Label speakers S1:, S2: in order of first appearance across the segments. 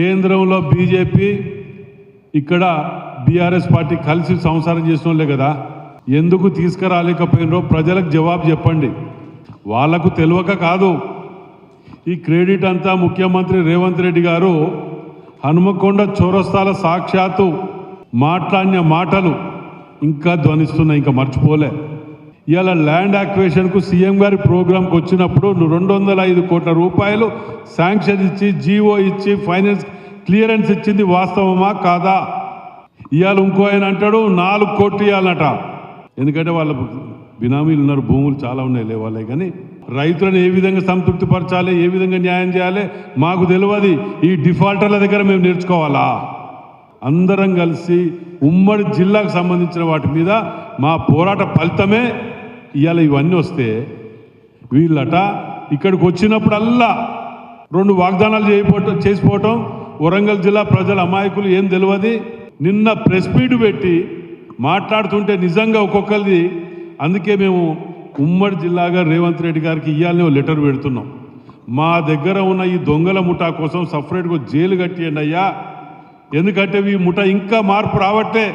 S1: కేంద్రంలో బీజేపీ ఇక్కడ BRS party కలిసి సంసారం చేసిన వాళ్ళే కదా. ఎందుకు తీసుకురాలేకపోయినరో ప్రజలకు జవాబు చెప్పండి. వాళ్ళకు తెలియక కాదు. ఈ క్రెడిట్ అంతా ముఖ్యమంత్రి రేవంత్ రెడ్డి గారు హనుమకొండ చౌరస్తాల సాక్షాత్తు మాట్లాడిన మాటలు ఇంకా ధ్వనిస్తున్నాయి ఇంకా మర్చిపోలే. ఇవాళ ల్యాండ్ యాక్వేషన్కు సీఎం గారి ప్రోగ్రాంకి వచ్చినప్పుడు రెండు వందల ఐదు కోట్ల రూపాయలు శాంక్షన్ ఇచ్చి జీవో ఇచ్చి ఫైనాన్స్ క్లియరెన్స్ ఇచ్చింది వాస్తవమా కాదా? ఇవాళ ఇంకో ఆయన అంటాడు నాలుగు కోట్లు ఇవ్వాలట ఎందుకంటే వాళ్ళ బినామీలు ఉన్నారు భూములు చాలా ఉన్నాయి లేవాలే కానీ రైతులను ఏ విధంగా సంతృప్తి పరచాలి ఏ విధంగా న్యాయం చేయాలి మాకు తెలియదు ఈ డిఫాల్టర్ల దగ్గర మేము నేర్చుకోవాలా? అందరం కలిసి ఉమ్మడి జిల్లాకు సంబంధించిన వాటి మీద మా పోరాట ఫలితమే ఇవాళ ఇవన్నీ వస్తే వీళ్ళట ఇక్కడికి వచ్చినప్పుడల్లా రెండు వాగ్దానాలు చేయపోవటం చేసిపోవటం వరంగల్ జిల్లా ప్రజల అమాయకులు ఏం తెలియదు నిన్న ప్రెస్ మీట్ పెట్టి మాట్లాడుతుంటే నిజంగా ఒక్కొక్కరిది. అందుకే మేము ఉమ్మడి జిల్లాగా రేవంత్ రెడ్డి గారికి ఇవ్వాలని లెటర్ పెడుతున్నాం. మా దగ్గర ఉన్న ఈ దొంగల ముఠా కోసం సపరేట్గా జైలు కట్టియండి అయ్యా. ఎందుకంటే ఈ ముఠ ఇంకా మార్పు రావట్లే.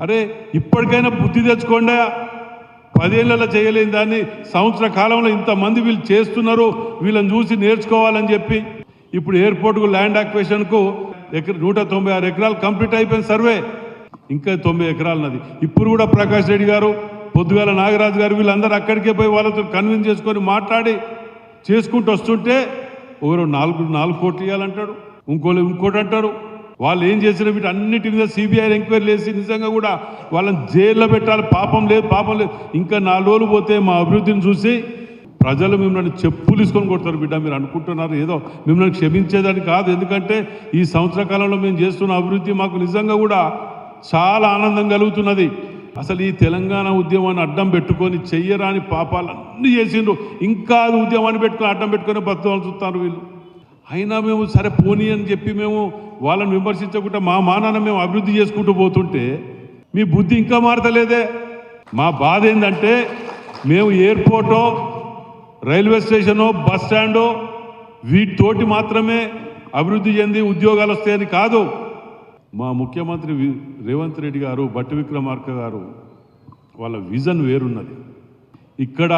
S1: అరే ఇప్పటికైనా బుద్ధి తెచ్చుకోండి పదేళ్ళలో చేయలేని దాన్ని సంవత్సర కాలంలో ఇంతమంది వీళ్ళు చేస్తున్నారు వీళ్ళని చూసి నేర్చుకోవాలని చెప్పి. ఇప్పుడు ఎయిర్పోర్ట్కు ల్యాండ్ అక్వేషన్కు ఎకర నూట తొంభై ఆరు ఎకరాలు కంప్లీట్ అయిపోయింది సర్వే. ఇంకా తొంభై ఎకరాలు నది ఇప్పుడు కూడా ప్రకాష్ రెడ్డి గారు పొద్దుగాల నాగరాజు గారు వీళ్ళందరూ అక్కడికే పోయి వాళ్ళతో కన్విన్స్ చేసుకొని మాట్లాడి చేసుకుంటూ వస్తుంటే ఒకరు నాలుగు నాలుగు కోట్లు ఇవ్వాలంటాడు ఇంకోళ్ళు ఇంకోటి అంటారు. వాళ్ళు ఏం చేసిన వీటి అన్నిటి మీద సిబిఐ ఎంక్వైరీ చేసి నిజంగా కూడా వాళ్ళని జైల్లో పెట్టాలి. పాపం లేదు పాపం లేదు. ఇంకా నాలుగు రోజులు పోతే మా అభివృద్ధిని చూసి ప్రజలు మిమ్మల్ని చెప్పులు తీసుకొని కొడతారు బిడ్డ. మీరు అనుకుంటున్నారు ఏదో మిమ్మల్ని క్షమించేదని కాదు. ఎందుకంటే ఈ సంవత్సర కాలంలో మేము చేస్తున్న అభివృద్ధి మాకు నిజంగా కూడా చాలా ఆనందం కలుగుతున్నది. అసలు ఈ తెలంగాణ ఉద్యమాన్ని అడ్డం పెట్టుకొని చెయ్యరాని పాపాలన్నీ చేసిండ్రు. ఇంకా ఉద్యమాన్ని పెట్టుకొని అడ్డం పెట్టుకొని బతకాలని చూస్తారు వీళ్ళు. అయినా మేము సరే పోనీ అని చెప్పి మేము వాళ్ళని విమర్శించకుండా మా మానాన్ని మేము అభివృద్ధి చేసుకుంటూ పోతుంటే మీ బుద్ధి ఇంకా మారతలేదే. మా బాధ ఏంటంటే మేము ఎయిర్పోర్టో రైల్వే స్టేషనో బస్ స్టాండో వీటితోటి మాత్రమే అభివృద్ధి చెంది ఉద్యోగాలు వస్తాయని కాదు. మా ముఖ్యమంత్రి రేవంత్ రెడ్డి గారు బట్టి విక్రమార్క గారు వాళ్ళ విజన్ వేరున్నది. ఇక్కడ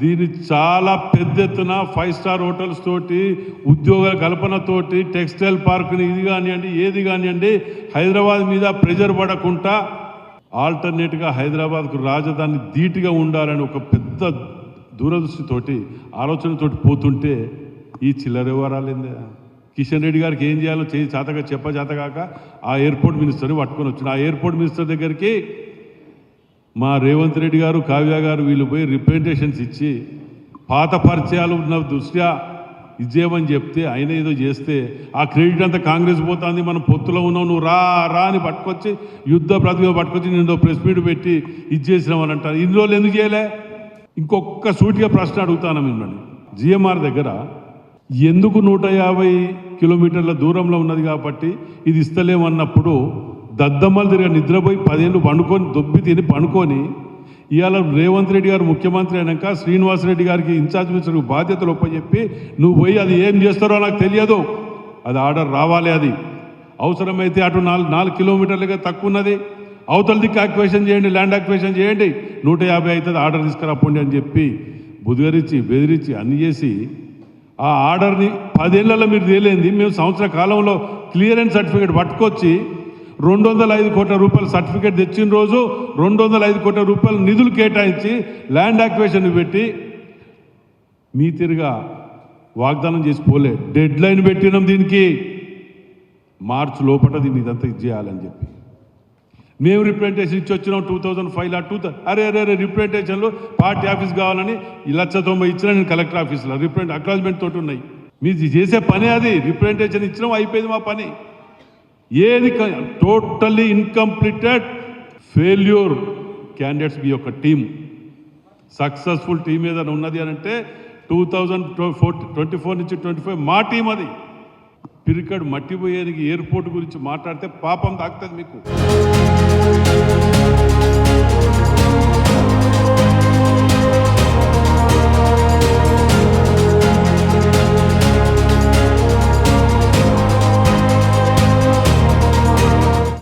S1: దీన్ని చాలా పెద్ద ఎత్తున ఫైవ్ స్టార్ హోటల్స్ తోటి ఉద్యోగాల కల్పనతోటి టెక్స్టైల్ పార్క్ని ఇది కానివ్వండి ఏది కానివ్వండి హైదరాబాద్ మీద ప్రెజర్ పడకుండా ఆల్టర్నేట్గా హైదరాబాద్కు రాజధాని ధీటుగా ఉండాలని ఒక పెద్ద దూరదృష్టితోటి ఆలోచనతోటి పోతుంటే ఈ చిల్లర వివరాలేందే కిషన్ రెడ్డి గారికి ఏం చేయాలో చేయి చేతగా చెప్ప చేతగాక ఆ ఎయిర్పోర్ట్ మినిస్టర్ని పట్టుకొని వచ్చిన. ఆ ఎయిర్పోర్ట్ మినిస్టర్ దగ్గరికి మా రేవంత్ రెడ్డి గారు కావ్య గారు వీళ్ళు పోయి రిప్రజెంటేషన్స్ ఇచ్చి పాత పరిచయాలు ఉన్న దృష్ట్యా ఇచ్చేయమని చెప్తే ఆయన ఏదో చేస్తే ఆ క్రెడిట్ అంతా కాంగ్రెస్ పోతుంది మనం పొత్తులో ఉన్నావు నువ్వు రా రా అని పట్టుకొచ్చి యుద్ధ ప్రతిభ పట్టుకొచ్చి నేను ప్రెస్ మీట్ పెట్టి ఇచ్చేసినామని అంటారు. ఇన్ని రోజులు ఎందుకు చేయలే? ఇంకొక సూటిగా ప్రశ్న అడుగుతాను మిమ్మల్ని. జిఎంఆర్ దగ్గర ఎందుకు నూట యాభై కిలోమీటర్ల దూరంలో ఉన్నది కాబట్టి ఇది ఇస్తలేమన్నప్పుడు దద్దమ్మలు తిరిగి నిద్రపోయి పదేళ్ళు పండుకొని దొబ్బి తిని పండుకొని ఇవాళ రేవంత్ రెడ్డి గారు ముఖ్యమంత్రి అయినాక శ్రీనివాసరెడ్డి గారికి ఇన్ఛార్జ్ మినిస్టర్కి బాధ్యతలు ఒప్పచెప్పి నువ్వు పోయి అది ఏం చేస్తారో నాకు తెలియదు. అది ఆర్డర్ రావాలి అది. అవసరమైతే అటు నాలుగు నాలుగు కిలోమీటర్లుగా తక్కువ ఉన్నది అవతల దిక్కు యాక్వేషన్ చేయండి ల్యాండ్ యాక్వేషన్ చేయండి. నూట యాభై అవుతుంది ఆర్డర్ తీసుకురాపోండి అని చెప్పి బుదిగరించి బెదిరించి అన్ని చేసి ఆ ఆర్డర్ని పదేళ్ళలో మీరు తేలేంది. మేము సంవత్సర కాలంలో క్లియరెన్స్ సర్టిఫికేట్ పట్టుకొచ్చి రెండు వందల ఐదు కోట్ల రూపాయల సర్టిఫికేట్ తెచ్చిన రోజు రెండు వందల ఐదు కోట్ల రూపాయల నిధులు కేటాయించి ల్యాండ్ యాక్వేషన్ పెట్టి మీ తిరిగా వాగ్దానం చేసి పోలే. డెడ్ లైన్ పెట్టినాం దీనికి. మార్చ్ లోపల దీన్ని ఇదంతా ఇది చేయాలని చెప్పి. మేము రిప్రజెంటేషన్ ఇచ్చి వచ్చినాం టూ థౌజండ్ ఫైవ్లో టూ అరే అరే అరే రిప్రజెంటేషన్లో పార్టీ ఆఫీస్ కావాలని ఈ లక్ష తొంభై ఇచ్చిన నేను కలెక్టర్ ఆఫీస్లో. రిప్రజెంట్ అక్నాలజ్మెంట్ తోటి ఉన్నాయి. మీరు చేసే పని అది. రిప్రజెంటేషన్ ఇచ్చినాం అయిపోయింది మా పని. ఏది టోటల్లీ ఇన్కంప్లీటెడ్ ఫెయిల్యూర్ క్యాండిడేట్స్ మీ యొక్క టీం సక్సెస్ఫుల్ టీం ఏదైనా ఉన్నది అని అంటే two thousand four twenty four నుంచి ట్వంటీ ఫైవ్ మా టీం అది. పిరికడ్ మట్టిపోయేది ఎయిర్పోర్ట్ గురించి మాట్లాడితే పాపం తాకుతుంది మీకు.